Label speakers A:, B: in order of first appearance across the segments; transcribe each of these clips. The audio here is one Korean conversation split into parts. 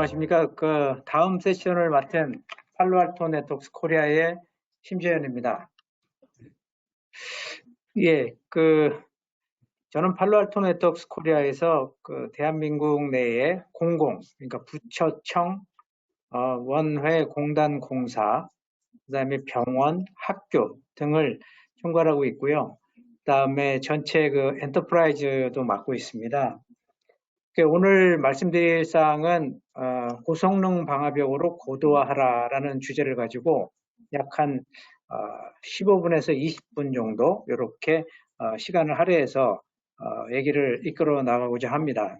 A: 안녕하십니까. 그 다음 세션을 맡은 팔로알토 네트워크스 코리아의 심재현입니다. 예, 그 저는 팔로알토 네트워크스 코리아에서 그 대한민국 내에 공공, 그러니까 부처청, 어, 원회, 공단, 공사, 그다음에 병원, 학교 등을 총괄하고 있고요. 그다음에 전체 그 엔터프라이즈도 맡고 있습니다. 그 오늘 말씀드릴 사항은 어, 고성능 방화벽으로 고도화하라라는 주제를 가지고 약 한 15분에서 어, 20분 정도 이렇게 어, 시간을 할애해서 얘기를 이끌어 나가고자 합니다.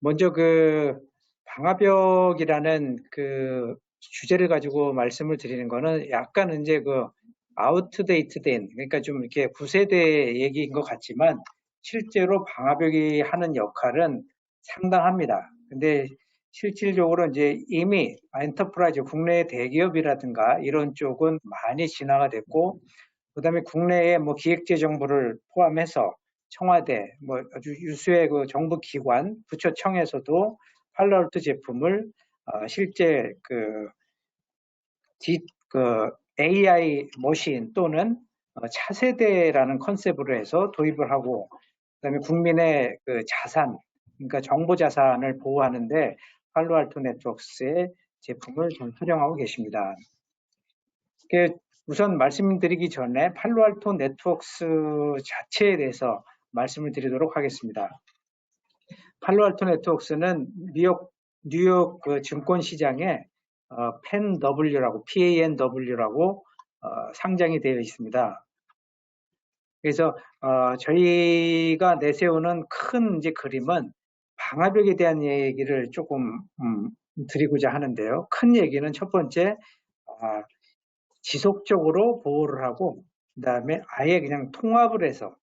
A: 먼저 그 방화벽이라는 그 주제를 가지고 말씀을 드리는 거는 약간 이제 그 아웃데이트된 그러니까 좀 이렇게 구세대 얘기인 것 같지만 실제로 방화벽이 하는 역할은 상당합니다. 근데 실질적으로 이제 이미 엔터프라이즈 국내 대기업이라든가 이런 쪽은 많이 진화가 됐고 그다음에 국내의 뭐 기획재정부를 포함해서 청와대 뭐 아주 유수의 그 정부 기관 부처청에서도 팔로알트 제품을 어, 실제 그, 디, 그 AI 머신 또는 어, 차세대라는 컨셉으로 해서 도입을 하고 그다음에 국민의 그 자산, 그러니까 정보 자산을 보호하는데 팔로알토 네트워크스의 제품을 좀 활용하고 계십니다. 우선 말씀드리기 전에 팔로알토 네트워크스 자체에 대해서 말씀을 드리도록 하겠습니다. 팔로알토 네트워크스는 뉴욕, 뉴욕 그 증권 시장에 어, PANW라고, PANW라고 어, 상장이 되어 있습니다. 그래서 어, 저희가 내세우는 큰 이제 그림은 방화벽에 대한 얘기를 조금 음, 드리고자 하는데요. 큰 얘기는 첫 번째 어, 지속적으로 보호를 하고 그 다음에 아예 그냥 통합을 해서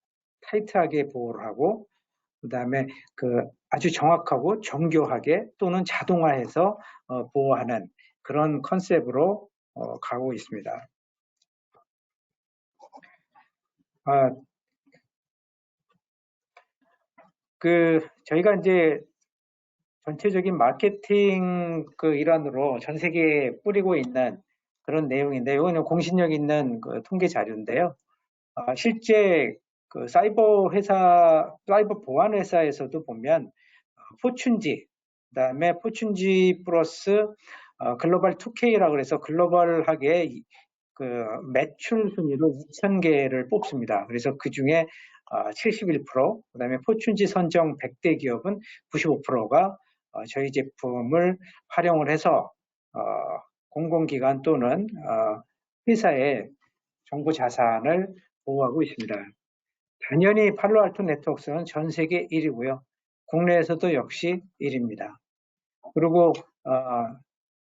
A: 타이트하게 보호를 하고 그 다음에 그 아주 정확하고 정교하게 또는 자동화해서 어, 보호하는 그런 컨셉으로 어, 가고 있습니다. 아, 그 저희가 이제 전체적인 마케팅 그 일환으로 전 세계에 뿌리고 있는 그런 내용인데 이거는 공신력 있는 그 통계 자료인데요. 아, 실제 그 사이버 회사, 사이버 보안 회사에서도 보면 어, 포춘지, 그다음에 포춘지 플러스 어, 글로벌 2K라고 해서 글로벌하게 그 매출 순위로 2,000개를 뽑습니다. 그래서 그 중에 71%, 어, 그 다음에 포춘지 선정 100대 기업은 95%가 어, 저희 제품을 활용을 해서 공공기관 또는 회사의 정보 자산을 보호하고 있습니다. 당연히 팔로알토 네트워크는 전 세계 1위고요. 국내에서도 역시 1위입니다. 그리고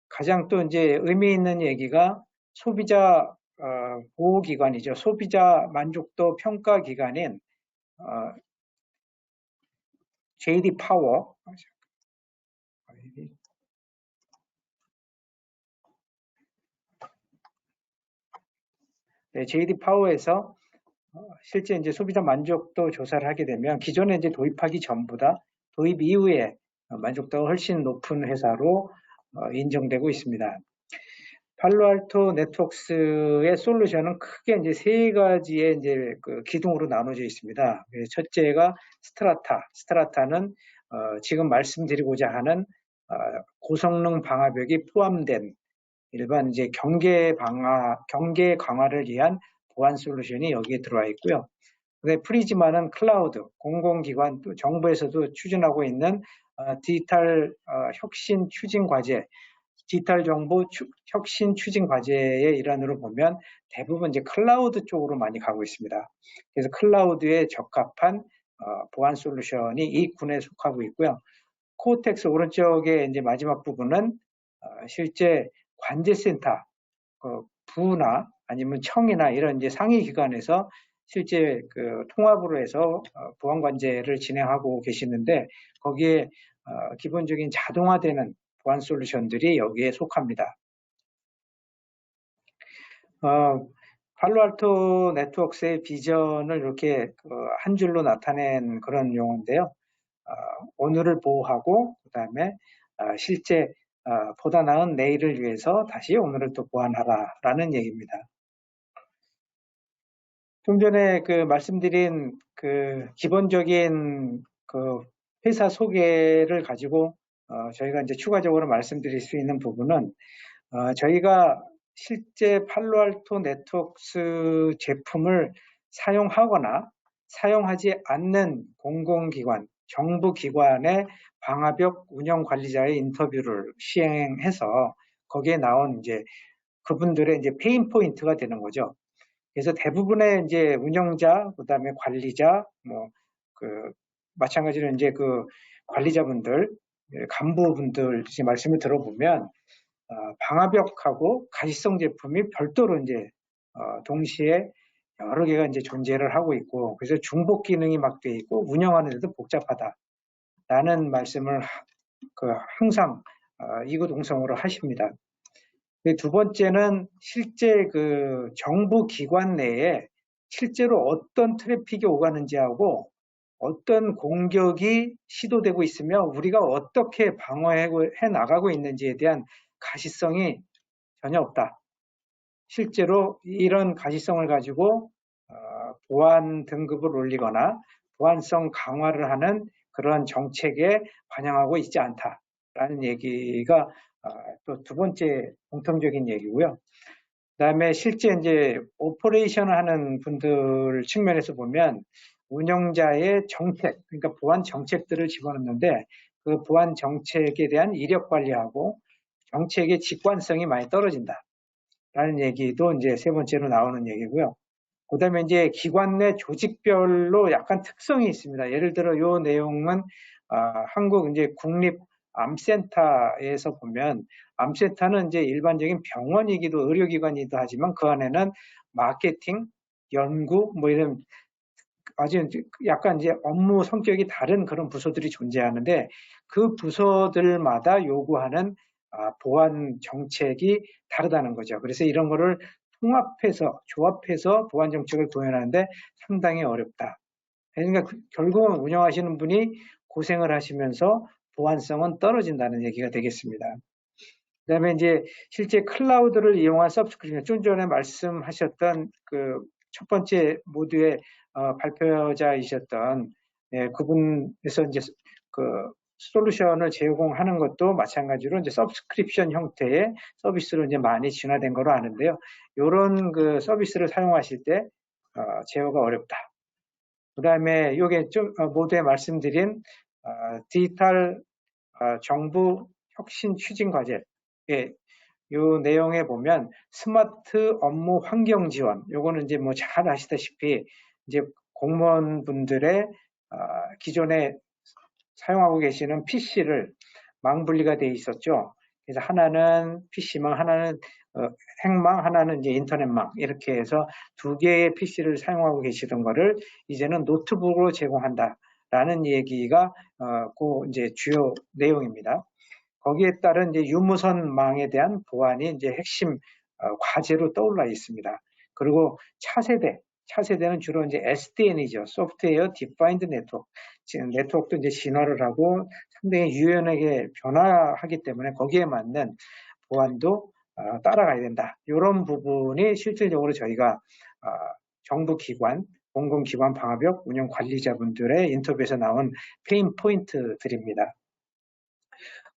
A: 가장 또 이제 의미 있는 얘기가 소비자 어, 보호기관이죠. 소비자 만족도 평가 기관인 어, JD 파워 네, JD 파워에서 어, 실제 이제 소비자 만족도 조사를 하게 되면 기존에 이제 도입하기 전보다 도입 이후에 만족도가 훨씬 높은 회사로 어, 인정되고 있습니다. 팔로알토 네트워크스의 솔루션은 크게 이제 세 가지의 이제 그 기둥으로 나눠져 있습니다. 첫째가 스트라타. 스트라타는 어, 지금 말씀드리고자 하는 어, 고성능 방화벽이 포함된 일반 이제 경계 방화, 경계 강화를 위한 보안 솔루션이 여기에 들어와 있고요. 근데 프리즈마는 클라우드, 공공기관 또 정부에서도 추진하고 있는 어, 디지털 어, 혁신 추진 과제, 디지털 정보 혁신 추진 과제의 일환으로 보면 대부분 이제 클라우드 쪽으로 많이 가고 있습니다. 그래서 클라우드에 적합한 어, 보안 솔루션이 이 군에 속하고 있고요. 코텍스 오른쪽에 이제 마지막 부분은 어, 실제 관제센터, 그 부나 아니면 청이나 이런 이제 상위 기관에서 실제 그 통합으로 해서 어, 보안 관제를 진행하고 계시는데 거기에 어, 기본적인 자동화되는 보안 솔루션들이 여기에 속합니다. 어, 팔로알토 네트워크스의 비전을 이렇게 그한 줄로 나타낸 그런 용어인데요. 어, 오늘을 보호하고 그 다음에 아, 실제 아, 보다 나은 내일을 위해서 다시 오늘을 또 보완하라라는 얘기입니다. 좀 전에 그 말씀드린 그 기본적인 그 회사 소개를 가지고 어, 저희가 이제 추가적으로 말씀드릴 수 있는 부분은 어, 저희가 실제 팔로알토 네트워크스 제품을 사용하거나 사용하지 않는 공공기관, 정부기관의 방화벽 운영관리자의 인터뷰를 시행해서 거기에 나온 이제 그분들의 이제 페인 포인트가 되는 거죠. 그래서 대부분의 이제 운영자, 그 다음에 관리자, 뭐, 그, 마찬가지로 이제 그 관리자분들, 예, 간부분들 말씀을 들어보면, 어, 방화벽하고 가시성 제품이 별도로 이제, 어, 동시에 여러 개가 이제 존재를 하고 있고, 그래서 중복 기능이 막 돼 있고, 운영하는 데도 복잡하다. 라는 말씀을 그 항상 어, 이구동성으로 하십니다. 두 번째는 실제 그 정부 기관 내에 실제로 어떤 트래픽이 오가는지하고 어떤 공격이 시도되고 있으며 우리가 어떻게 방어해 나가고 있는지에 대한 가시성이 전혀 없다. 실제로 이런 가시성을 가지고 어, 보안 등급을 올리거나 보안성 강화를 하는 그런 정책에 반영하고 있지 않다라는 얘기가 아, 또두 번째 공통적인 얘기고요. 그 다음에 실제 이제 오퍼레이션을 하는 분들 측면에서 보면 운영자의 정책, 그러니까 보안 정책들을 집어넣는데 그 보안 정책에 대한 이력 관리하고 정책의 직관성이 많이 떨어진다. 라는 얘기도 이제 세 번째로 나오는 얘기고요. 그 다음에 이제 기관 내 조직별로 약간 특성이 있습니다. 예를 들어 이 내용은 아, 한국 이제 국립 암센터에서 보면 암센터는 이제 일반적인 병원이기도 의료기관이기도 하지만 그 안에는 마케팅, 연구 뭐 이런 아주 약간 이제 업무 성격이 다른 그런 부서들이 존재하는데 그 부서들마다 요구하는 아, 보안 정책이 다르다는 거죠. 그래서 이런 거를 통합해서 조합해서 보안 정책을 구현하는데 상당히 어렵다. 그러니까 그 결국은 운영하시는 분이 고생을 하시면서 보안성은 떨어진다는 얘기가 되겠습니다. 그 다음에 이제 실제 클라우드를 이용한 서브스크립션, 좀 전에 말씀하셨던 그 첫 번째 모두의 어, 발표자이셨던 예, 그분에서 이제 그 솔루션을 제공하는 것도 마찬가지로 이제 서브스크립션 형태의 서비스로 이제 많이 진화된 거로 아는데요. 이런 그 서비스를 사용하실 때 어, 제어가 어렵다. 그 다음에 이게 좀 어, 모두에 말씀드린 어, 디지털 어, 정부 혁신 추진 과제 예, 요 내용에 보면 스마트 업무 환경 지원 요거는 이제 뭐 잘 아시다시피 이제 공무원분들의 어, 기존에 사용하고 계시는 PC를 망분리가 돼 있었죠. 그래서 하나는 PC망, 하나는 어, 핵망, 하나는 이제 인터넷망 이렇게 해서 두 개의 PC를 사용하고 계시던 거를 이제는 노트북으로 제공한다. 라는 얘기가 어, 그 이제 주요 내용입니다. 거기에 따른 이제 유무선 망에 대한 보안이 이제 핵심 어, 과제로 떠올라 있습니다. 그리고 차세대, 차세대는 주로 이제 SDN이죠. 소프트웨어 디파인드 네트워크. 지금 네트워크도 이제 진화를 하고 상당히 유연하게 변화하기 때문에 거기에 맞는 보안도 어, 따라가야 된다. 이런 부분이 실질적으로 저희가 어, 정부 기관, 공공기관 방화벽 운영 관리자분들의 인터뷰에서 나온 페인 포인트들입니다.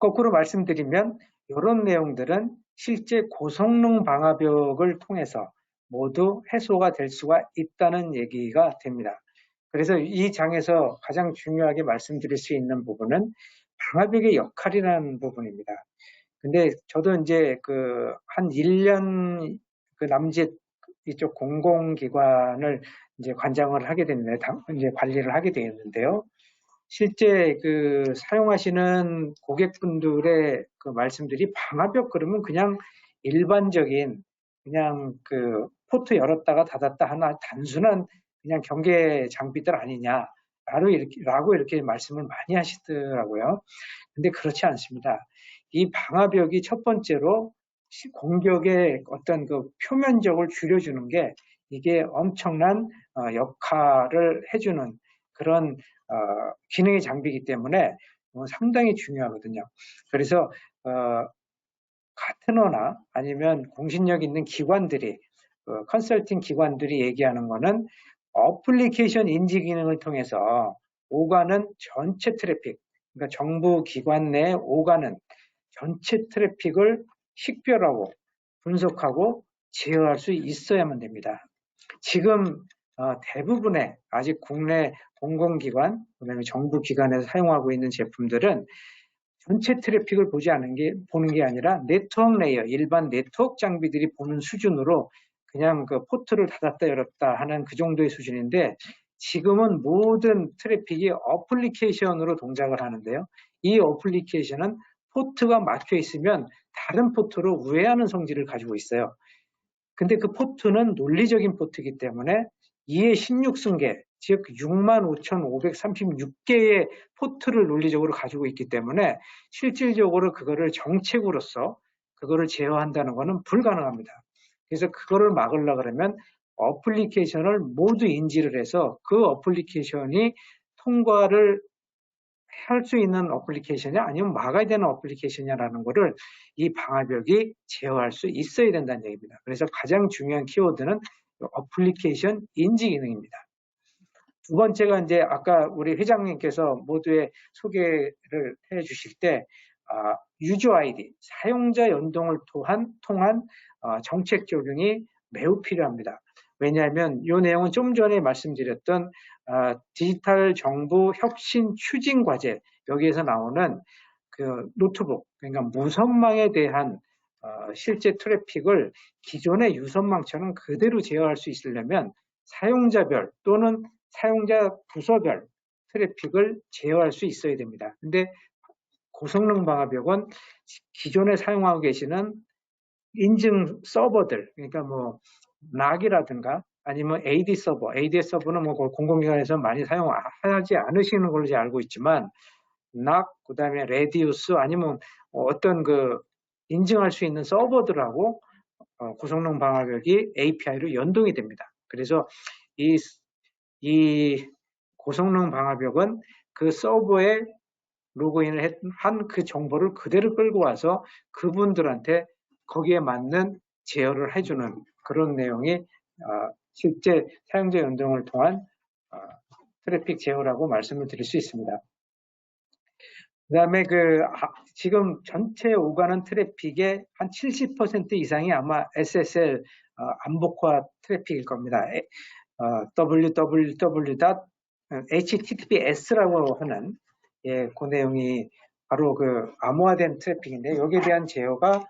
A: 거꾸로 말씀드리면 이런 내용들은 실제 고성능 방화벽을 통해서 모두 해소가 될 수가 있다는 얘기가 됩니다. 그래서 이 장에서 가장 중요하게 말씀드릴 수 있는 부분은 방화벽의 역할이라는 부분입니다. 근데 저도 이제 그 한 1년 그 남짓 이쪽 공공기관을 이제 관장을 하게 됐는데, 이제 관리를 하게 되었는데요. 실제 그 사용하시는 고객분들의 그 말씀들이 방화벽 그러면 그냥 일반적인 그냥 그 포트 열었다가 닫았다 하나 단순한 그냥 경계 장비들 아니냐. 라고 이렇게, 라고 이렇게 말씀을 많이 하시더라고요. 근데 그렇지 않습니다. 이 방화벽이 첫 번째로 공격의 어떤 그 표면적을 줄여주는 게 이게 엄청난 어, 역할을 해주는 그런 어, 기능의 장비이기 때문에 어, 상당히 중요하거든요. 그래서 어, 파트너나 아니면 공신력 있는 기관들이 어, 컨설팅 기관들이 얘기하는 거는 어플리케이션 인지 기능을 통해서 오가는 전체 트래픽, 그러니까 정부 기관 내 오가는 전체 트래픽을 식별하고 분석하고 제어할 수 있어야만 됩니다. 지금 어, 대부분의 아직 국내 공공기관, 그다음에 정부 기관에서 사용하고 있는 제품들은 전체 트래픽을 보지 않은 게 보는 게 아니라 네트워크 레이어, 일반 네트워크 장비들이 보는 수준으로 그냥 그 포트를 닫았다 열었다 하는 그 정도의 수준인데 지금은 모든 트래픽이 어플리케이션으로 동작을 하는데요. 이 어플리케이션은 포트가 막혀 있으면 다른 포트로 우회하는 성질을 가지고 있어요. 근데 그 포트는 논리적인 포트이기 때문에 2의 16승계, 즉 65,536개의 포트를 논리적으로 가지고 있기 때문에 실질적으로 그거를 정책으로서 그거를 제어한다는 것은 불가능합니다. 그래서 그거를 막으려 그러면 어플리케이션을 모두 인지를 해서 그 어플리케이션이 통과를 할 수 있는 어플리케이션이 아니면 막아야 되는 어플리케이션이라는 것을 이 방화벽이 제어할 수 있어야 된다는 얘기입니다. 그래서 가장 중요한 키워드는 어플리케이션 인지 기능입니다. 두 번째가 이제 아까 우리 회장님께서 모두의 소개를 해 주실 때 아, 유저 아이디, 사용자 연동을 통한, 통한 어, 정책 적용이 매우 필요합니다. 왜냐하면 이 내용은 좀 전에 말씀드렸던 어, 디지털 정부 혁신 추진 과제 여기에서 나오는 그 노트북 그러니까 무선망에 대한 어, 실제 트래픽을 기존의 유선망처럼 그대로 제어할 수 있으려면 사용자별 또는 사용자 부서별 트래픽을 제어할 수 있어야 됩니다. 근데 고성능 방화벽은 기존에 사용하고 계시는 인증 서버들, 그러니까 뭐 락이라든가 아니면 AD 서버, AD 서버는 뭐 공공기관에서 많이 사용하지 않으시는 걸로 알고 있지만 락, 그 다음에 레디우스 아니면 어떤 그 인증할 수 있는 서버들하고 어, 고성능 방화벽이 API로 연동이 됩니다. 그래서 이, 이 고성능 방화벽은 그 서버에 로그인을 한 그 정보를 그대로 끌고 와서 그분들한테 거기에 맞는 제어를 해주는 그런 내용이 어, 실제 사용자 연동을 통한 어, 트래픽 제어라고 말씀을 드릴 수 있습니다. 그 다음에 그 지금 전체 오가는 트래픽의 한 70% 이상이 아마 SSL 어, 암복화 트래픽일 겁니다. www.https라고 하는 예, 그 내용이 바로 그 암호화된 트래픽인데 여기에 대한 제어가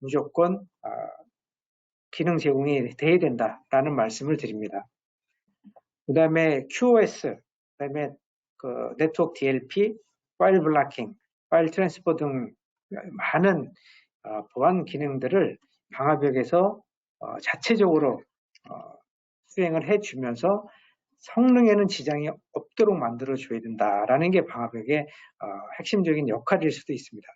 A: 무조건 기능 제공이 돼야 된다라는 말씀을 드립니다. 그 다음에 QoS, 그 다음에 그 네트워크 DLP, 파일 블라킹, 파일 트랜스퍼 등 많은 어, 보안 기능들을 방화벽에서 어, 자체적으로 어, 수행을 해주면서 성능에는 지장이 없도록 만들어줘야 된다라는 게 방화벽의 어, 핵심적인 역할일 수도 있습니다.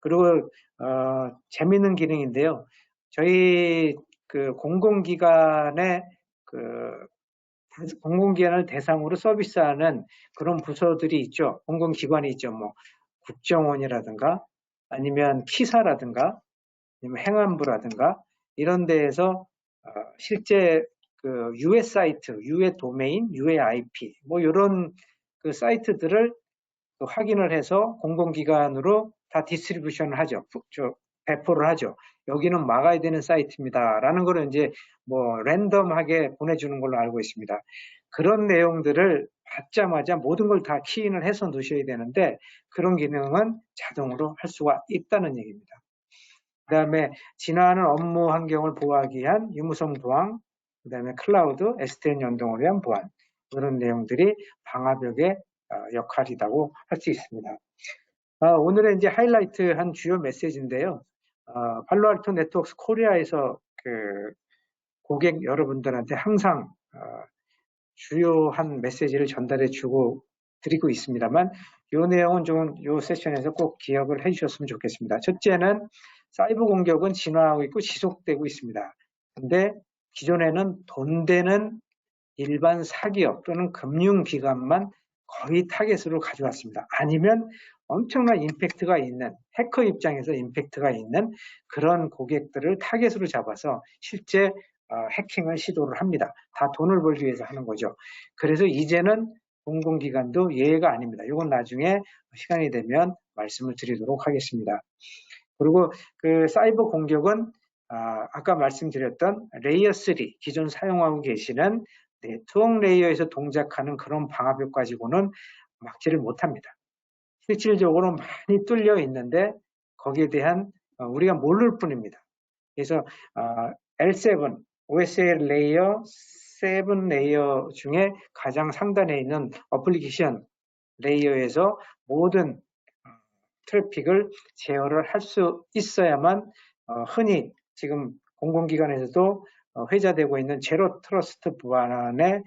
A: 그리고 어, 재미있는 기능인데요. 저희 그 공공기관의 그 공공기관을 대상으로 서비스하는 그런 부서들이 있죠. 공공기관이 있죠. 뭐 국정원이라든가 아니면 키사라든가 아니면 행안부라든가 이런 데에서 어, 실제 그 유해 사이트, 유해 도메인, 유해 IP 뭐 이런 그 사이트들을 확인을 해서 공공기관으로 다 디스트리뷰션을 하죠. 저 배포를 하죠. 여기는 막아야 되는 사이트입니다. 라는 거를 이제 뭐 랜덤하게 보내주는 걸로 알고 있습니다. 그런 내용들을 받자마자 모든 걸 다 키인을 해서 넣으셔야 되는데 그런 기능은 자동으로 할 수가 있다는 얘기입니다. 그 다음에 진화하는 업무 환경을 보호하기 위한 유무선 보안, 그 다음에 클라우드, SDN 연동을 위한 보안 이런 내용들이 방화벽의 어, 역할이라고 할 수 있습니다. 아, 오늘의 이제 하이라이트 한 주요 메시지인데요. 어, 팔로알토 네트워크 코리아에서 그 고객 여러분들한테 항상 어, 주요한 메시지를 전달해 주고 드리고 있습니다만 이 내용은 좀 이 세션에서 꼭 기억을 해 주셨으면 좋겠습니다. 첫째는 사이버 공격은 진화하고 있고 지속되고 있습니다. 근데 기존에는 돈 되는 일반 사기업 또는 금융기관만 거의 타겟으로 가져왔습니다. 아니면 엄청난 임팩트가 있는 해커 입장에서 임팩트가 있는 그런 고객들을 타겟으로 잡아서 실제 어, 해킹을 시도를 합니다. 다 돈을 벌기 위해서 하는 거죠. 그래서 이제는 공공기관도 예외가 아닙니다. 이건 나중에 시간이 되면 말씀을 드리도록 하겠습니다. 그리고 그 사이버 공격은 아, 아까 말씀드렸던 레이어 3 기존 사용하고 계시는 네트워크 레이어에서 동작하는 그런 방화벽 가지고는 막지를 못합니다. 실질적으로 많이 뚫려 있는데 거기에 대한 어, 우리가 모를 뿐입니다. 그래서 어, L7 OSL 레이어 7 레이어 중에 가장 상단에 있는 어플리케이션 레이어에서 모든 어, 트래픽을 제어를 할 수 있어야만 흔히 지금 공공기관에서도 회자되고 있는 제로 트러스트 보안에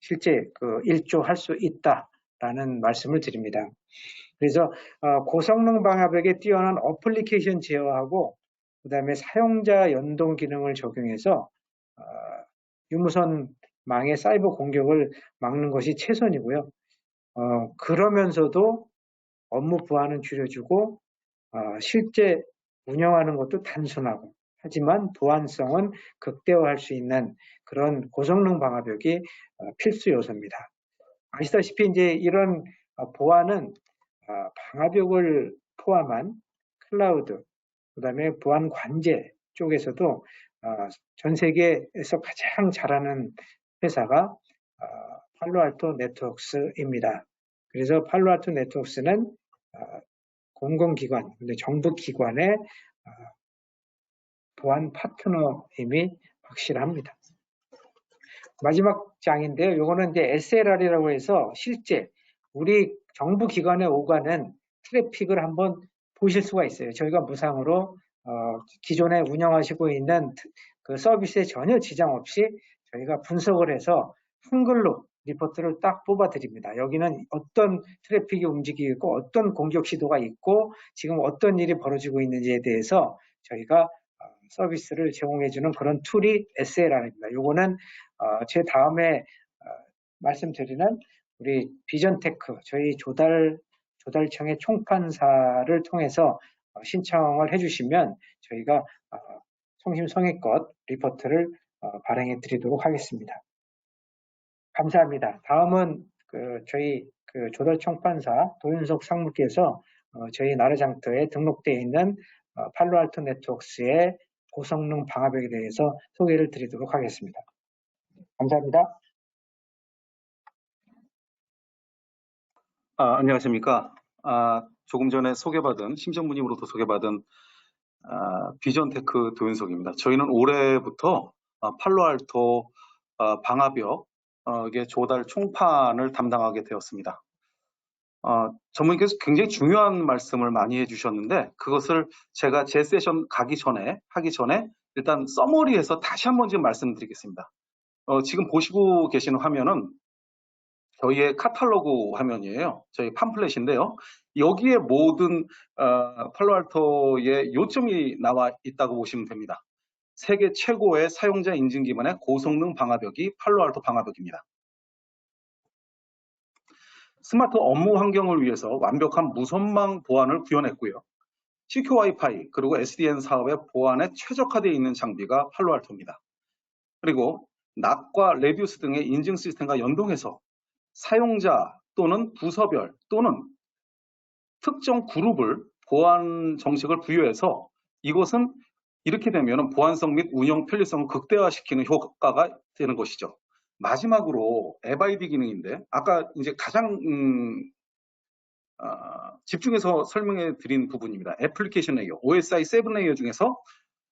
A: 실제 그 일조할 수 있다. 라는 말씀을 드립니다. 그래서 어, 고성능 방화벽에 뛰어난 어플리케이션 제어하고 그 다음에 사용자 연동 기능을 적용해서 어, 유무선 망의 사이버 공격을 막는 것이 최선이고요. 어, 그러면서도 업무 부하는 줄여주고 실제 운영하는 것도 단순하고 하지만 보안성은 극대화할 수 있는 그런 고성능 방화벽이 필수 요소입니다. 아시다시피 이제 이런 어, 보안은 어, 방화벽을 포함한 클라우드, 그 다음에 보안 관제 쪽에서도 어, 전 세계에서 가장 잘하는 회사가 팔로알토 네트워크스입니다. 그래서 팔로알토 네트워크스는 공공기관, 정부 기관의 보안 파트너임이 확실합니다. 마지막 장인데요. 요거는 이제 SLR이라고 해서 실제 우리 정부 기관에 오가는 트래픽을 한번 보실 수가 있어요. 저희가 무상으로 어, 기존에 운영하시고 있는 그 서비스에 전혀 지장 없이 저희가 분석을 해서 한글로 리포트를 딱 뽑아 드립니다. 여기는 어떤 트래픽이 움직이고 어떤 공격 시도가 있고 지금 어떤 일이 벌어지고 있는지에 대해서 저희가 어, 서비스를 제공해주는 그런 툴이 SLR입니다. 요거는 어, 제 다음에 어, 말씀드리는 우리 비전테크 저희 조달 조달청의 총판사를 통해서 어, 신청을 해주시면 저희가 성심성의껏 리포트를 발행해 드리도록 하겠습니다. 감사합니다. 다음은 그 저희 그 조달총판사 도윤석 상무께서 저희 나르장터에 등록되어 있는 팔로알토 네트워크스의 고성능 방화벽에 대해서 소개를 드리도록 하겠습니다. 감사합니다.
B: 아, 안녕하십니까. 아, 조금 전에 소개받은, 심정부님으로부터 소개받은 아, 비전테크 도윤석입니다. 저희는 올해부터 아, 팔로알토 아, 방화벽 어, 조달 총판을 담당하게 되었습니다. 어, 전문님께서 굉장히 중요한 말씀을 많이 해주셨는데 그것을 제가 제 세션 가기 전에 하기 전에 일단 서머리에서 다시 한번 좀 말씀드리겠습니다. 어, 지금 보시고 계시는 화면은 저희의 카탈로그 화면이에요. 저희 팜플렛인데요. 여기에 모든 어, 팔로알토의 요점이 나와 있다고 보시면 됩니다. 세계 최고의 사용자 인증 기반의 고성능 방화벽이 팔로알토 방화벽입니다. 스마트 업무 환경을 위해서 완벽한 무선망 보안을 구현했고요. CQ 와이파이 그리고 SDN 사업의 보안에 최적화되어 있는 장비가 팔로알토입니다. 그리고 낫과 레디우스 등의 인증 시스템과 연동해서 사용자 또는 부서별 또는 특정 그룹을 보안 정책을 부여해서 이것은 이렇게 되면 보안성 및 운영 편리성을 극대화시키는 효과가 되는 것이죠. 마지막으로 FID 기능인데 아까 이제 가장 음, 어, 집중해서 설명해 드린 부분입니다. 애플리케이션 레이어, OSI 7 레이어 중에서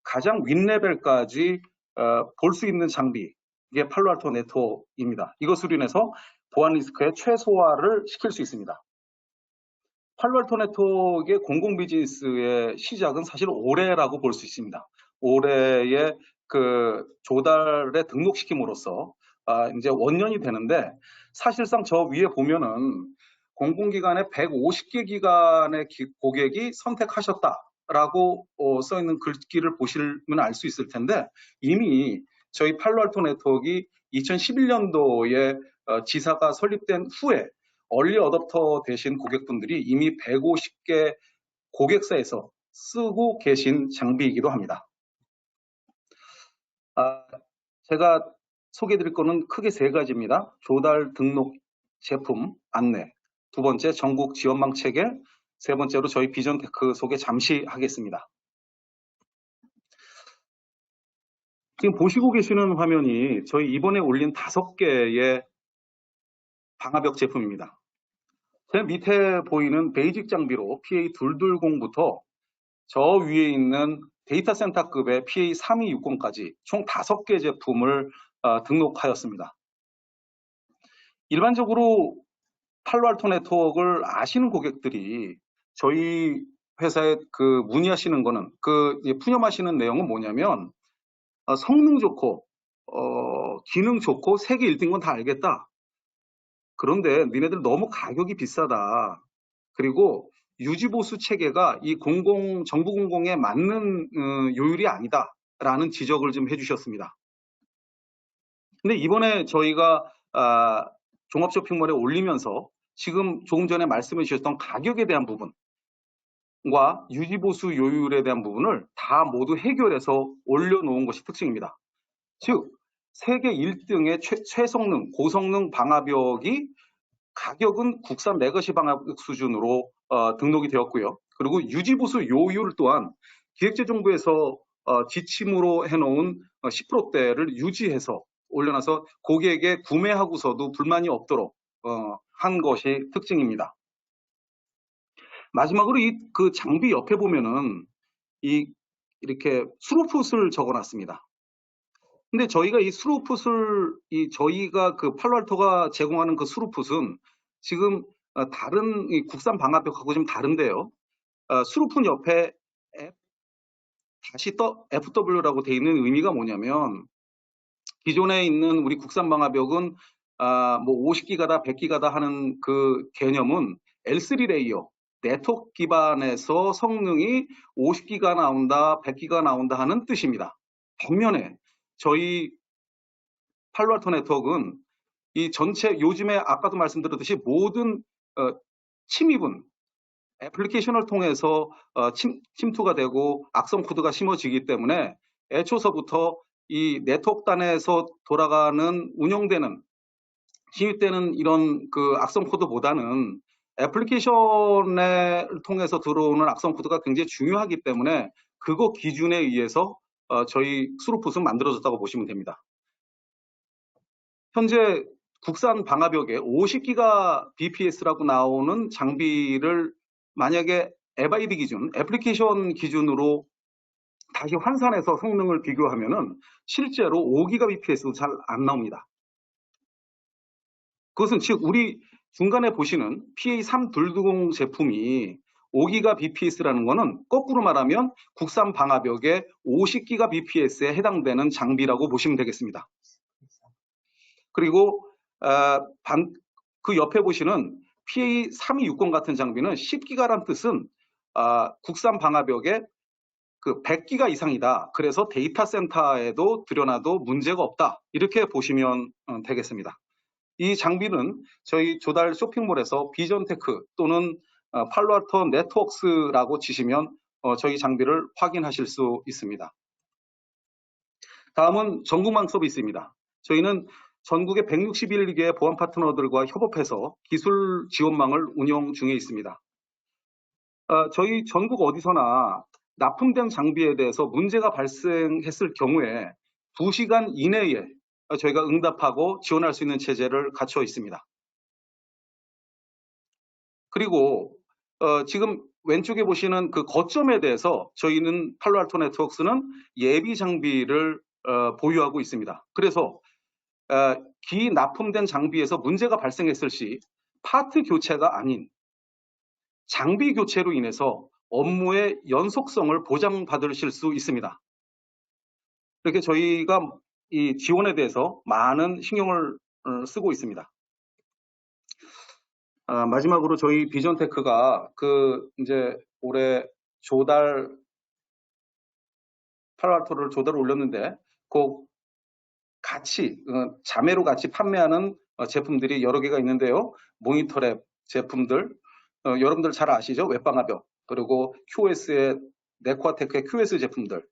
B: 가장 윗레벨까지 어, 볼 수 있는 장비 이게 팔로알토 네트워크입니다. 이것으로 인해서 보안 리스크의 최소화를 시킬 수 있습니다. 팔로알토 네트워크의 공공 비즈니스의 시작은 사실 올해라고 볼 수 있습니다. 올해의 그 조달에 등록시킴으로써 아, 이제 원년이 되는데 사실상 저 위에 보면은 공공기관의 150개 기관의 고객이 선택하셨다라고 어, 써 있는 글귀를 보시면 알 수 있을 텐데 이미 저희 팔로알토 네트워크가 2011년도에 어, 지사가 설립된 후에 얼리 어답터 되신 고객분들이 이미 150개 고객사에서 쓰고 계신 장비이기도 합니다. 아, 제가 소개해드릴 거는 크게 세 가지입니다. 조달 등록 제품 안내, 두 번째 전국 지원망 체계, 세 번째로 저희 비전 테크 소개 잠시 하겠습니다. 지금 보시고 계시는 화면이 저희 이번에 올린 다섯 개의 방화벽 제품입니다. 제 밑에 보이는 베이직 장비로 PA220부터 저 위에 있는 데이터 센터급의 PA3260까지 총 다섯 개 제품을 어, 등록하였습니다. 일반적으로 팔로알토 네트워크를 아시는 고객들이 저희 회사에 그 문의하시는 거는 그 예, 푸념하시는 내용은 뭐냐면 어, 성능 좋고 어, 기능 좋고 세계 1등인 건 다 알겠다. 그런데 니네들 너무 가격이 비싸다. 그리고 유지보수 체계가 이 공공 정부 공공에 맞는 어, 요율이 아니다 라는 지적을 좀 해주셨습니다. 근데 이번에 저희가 아, 종합 쇼핑몰에 올리면서 지금 조금 전에 말씀해 주셨던 가격에 대한 부분과 유지보수 요율에 대한 부분을 다 모두 해결해서 올려놓은 것이 특징입니다. 즉 세계 1등의 최, 최성능, 고성능 방화벽이 가격은 국산 레거시 방화벽 수준으로 어, 등록이 되었고요. 그리고 유지보수 요율 또한 기획재정부에서 어, 지침으로 해놓은 10%대를 유지해서 올려놔서 고객에게 구매하고서도 불만이 없도록 어, 한 것이 특징입니다. 마지막으로 이 그 장비 옆에 보면은 이 이렇게 수로풋을 적어놨습니다. 근데 저희가 이 수로풋을 이 저희가 그 팔로알토가 제공하는 그 수로풋은 지금 어, 다른 이 국산 방화벽하고 좀 다른데요. 어, 수로풋 옆에 F, 다시 떠 FW라고 돼 있는 의미가 뭐냐면 기존에 있는 우리 국산 방화벽은 아, 뭐 50기가다, 100기가다 하는 그 개념은 L3 레이어, 네트워크 기반에서 성능이 50기가 나온다, 100기가 나온다 하는 뜻입니다. 반면에 저희 팔로알토 네트워크는 이 전체 요즘에 아까도 말씀드렸듯이 모든 어, 침입은 애플리케이션을 통해서 어, 침, 침투가 되고 악성 코드가 심어지기 때문에 애초서부터 이 네트워크단에서 돌아가는 운영되는 침입되는 이런 그 악성 코드보다는 애플리케이션을 통해서 들어오는 악성 코드가 굉장히 중요하기 때문에 그거 기준에 의해서 어, 저희 수루풋은 만들어졌다고 보시면 됩니다. 현재 국산 방화벽에 50기가 BPS라고 나오는 장비를 만약에 FID 기준, 애플리케이션 기준으로 다시 환산해서 성능을 비교하면은 실제로 5기가 BPS도 잘 안 나옵니다. 그것은 즉 우리 중간에 보시는 PA3220 제품이 5기가 BPS라는 것은 거꾸로 말하면 국산 방화벽의 50기가 BPS에 해당되는 장비라고 보시면 되겠습니다. 그리고 어, 반, 그 옆에 보시는 PA3260 같은 장비는 10기가란 뜻은 어, 국산 방화벽의 그 100기가 이상이다. 그래서 데이터 센터에도 들여놔도 문제가 없다. 이렇게 보시면 어, 되겠습니다. 이 장비는 저희 조달 쇼핑몰에서 비전테크 또는 어, 팔로알토 네트워크스라고 치시면 어, 저희 장비를 확인하실 수 있습니다. 다음은 전국망 서비스입니다. 저희는 전국의 161개의 보안 파트너들과 협업해서 기술 지원망을 운영 중에 있습니다. 어, 저희 전국 어디서나 납품된 장비에 대해서 문제가 발생했을 경우에 2시간 이내에 저희가 응답하고 지원할 수 있는 체제를 갖춰 있습니다. 그리고 어, 지금 왼쪽에 보시는 그 거점에 대해서 저희는 팔로알토 네트워크스는 예비 장비를 어, 보유하고 있습니다. 그래서 어, 기 납품된 장비에서 문제가 발생했을 시 파트 교체가 아닌 장비 교체로 인해서 업무의 연속성을 보장받으실 수 있습니다. 이렇게 저희가 이 지원에 대해서 많은 신경을 어, 쓰고 있습니다. 아, 마지막으로 저희 비전테크가 그 이제 올해 조달 8월토를 조달을 올렸는데 그 같이 어, 자매로 같이 판매하는 어, 제품들이 여러 개가 있는데요. 모니터랩 제품들 어, 여러분들 잘 아시죠? 웹방화벽 그리고 QS의 네코아테크의 QS 제품들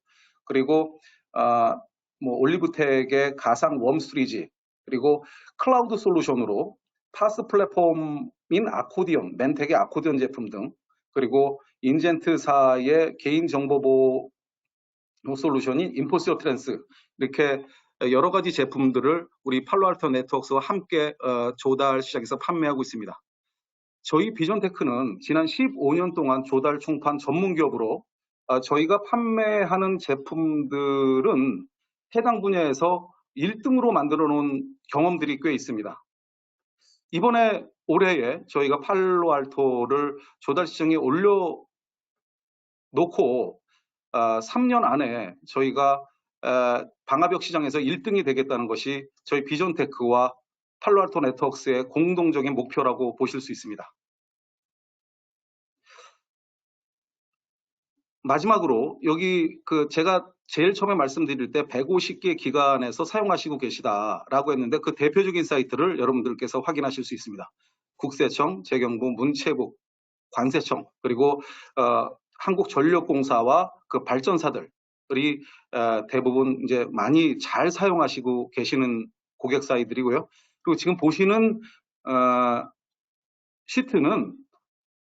B: 그리고 아, 뭐 올리브텍의 가상 웜스트리지 그리고 클라우드 솔루션으로 파스 플랫폼인 아코디언, 멘텍의 아코디언 제품 등 그리고 인젠트사의 개인정보보호 솔루션인 인포시어 트랜스 이렇게 여러 가지 제품들을 우리 팔로알토 네트워크와 함께 어, 조달 시장에서 판매하고 있습니다. 저희 비전테크는 지난 15년 동안 조달 총판 전문 기업으로 어, 저희가 판매하는 제품들은 해당 분야에서 1등으로 만들어 놓은 경험들이 꽤 있습니다. 이번에 올해에 저희가 팔로알토를 조달 시장에 올려 놓고 3년 안에 저희가 에, 방화벽 시장에서 1등이 되겠다는 것이 저희 비전테크와 팔로알토 네트워크스의 공동적인 목표라고 보실 수 있습니다. 마지막으로 여기 그 제가 제일 처음에 말씀드릴 때 150개 기관에서 사용하시고 계시다라고 했는데 그 대표적인 사이트를 여러분들께서 확인하실 수 있습니다. 국세청, 재경부, 문체국, 관세청 그리고 어, 한국전력공사와 그 발전사들이 어, 대부분 이제 많이 잘 사용하시고 계시는 고객 사이들이고요. 그리고 지금 보시는 어, 시트는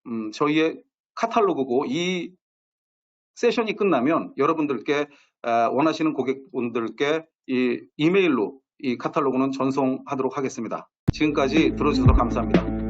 B: 음, 저희의 카탈로그고 이 세션이 끝나면 여러분들께 어, 원하시는 고객분들께 이 이메일로 이 카탈로그는 전송하도록 하겠습니다. 지금까지 들어주셔서 감사합니다.